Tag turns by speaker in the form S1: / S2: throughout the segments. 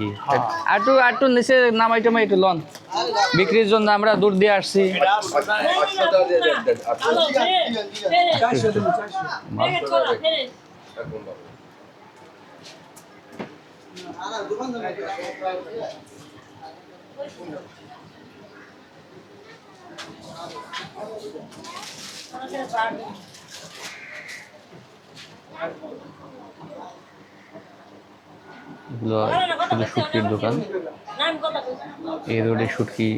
S1: কি আটু আটু নিচে নামাই টামাই একটু লন। বিক্রির জন্য আমরা দূর দিয়ে আসছি। এগুলো শুধু শুটকির দোকান। এই রোডে শুটকি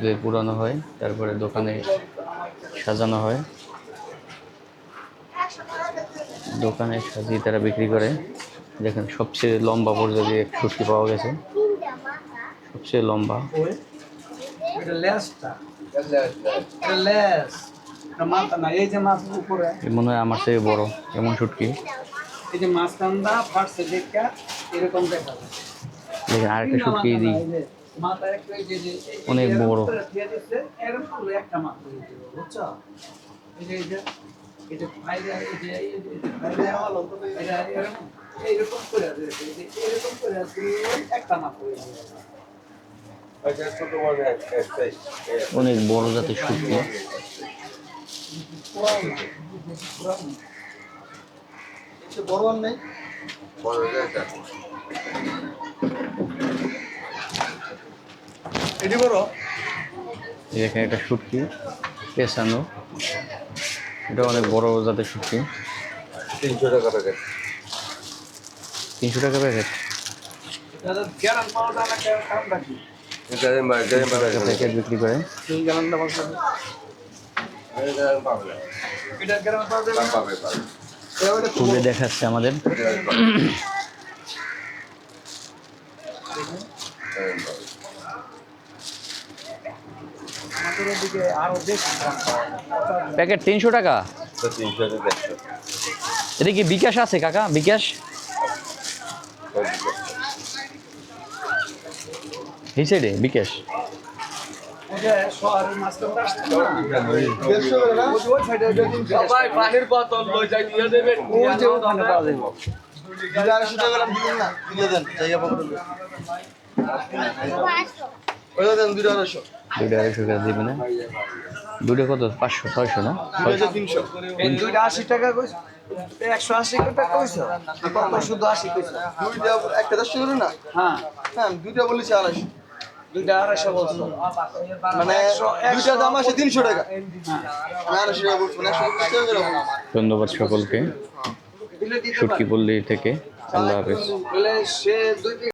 S1: দিয়ে পুরানো হয় তারপরে দোকানে সাজানো হয়। দোকানে সাজিয়ে তারা বিক্রি করে। দেখেন সবচেয়ে লম্বা পর্যায়ে এক শুটকি পাওয়া গেছে। সবচেয়ে লম্বা। মনে হয় আমার থেকে বড় এমন শুটকি।
S2: এই যে মাছ কান্দা দেখা এরকম দেখা
S1: দেখেন আরেকটা শুটকি দিই অনেক বড়।
S2: এইরকম করে দিয়েছে, এরকম করে দিলে। একটা মাছ
S1: অনেক বড় জাতের শুটকি
S3: বড় আর নেই। এটি বড়?
S1: এই দেখেন একটা শুটকি পেছানো এটা অনেক বড় জাতের শুটকি।
S3: তিনশো টাকা প্যাকেট
S1: তিনশো টাকা প্যাকেট প্যাকেট বিক্রি করে
S2: এটা যাবে?
S1: খুলে দেখাচ্ছে আমাদের। প্যাকেট তিনশো টাকা? এটা কি বিকাশ আছে কাকা? বিকাশ? এই বিকাশ।
S4: সবাই পানির বোতল লই যাই দিয়ে দেবেন
S3: দুটো আড়াইশো
S1: টাকা দিবে না? দুটো কত? পাঁচশো ছয়শো না?
S3: তিনশো।
S2: দুইটা আশি টাকা কইছো? একশো আশি টাকা কইছো? কত শুধু আশি কইছো?
S3: দুইটা একটা দেড়শো করে না?
S2: হ্যাঁ।
S3: হ্যাঁ দুইটা বলেছি আড়াইশো।
S2: দুইটা আড়াইশো বলছো
S3: মানে দুইটা দাম আছে তিনশো টাকা। আড়াইশো টাকা বলছি মানে বলছি।
S1: ধন্যবাদ সকলকে
S2: পারি।
S1: পল্লী থেকে আল্লাহ হাফেজ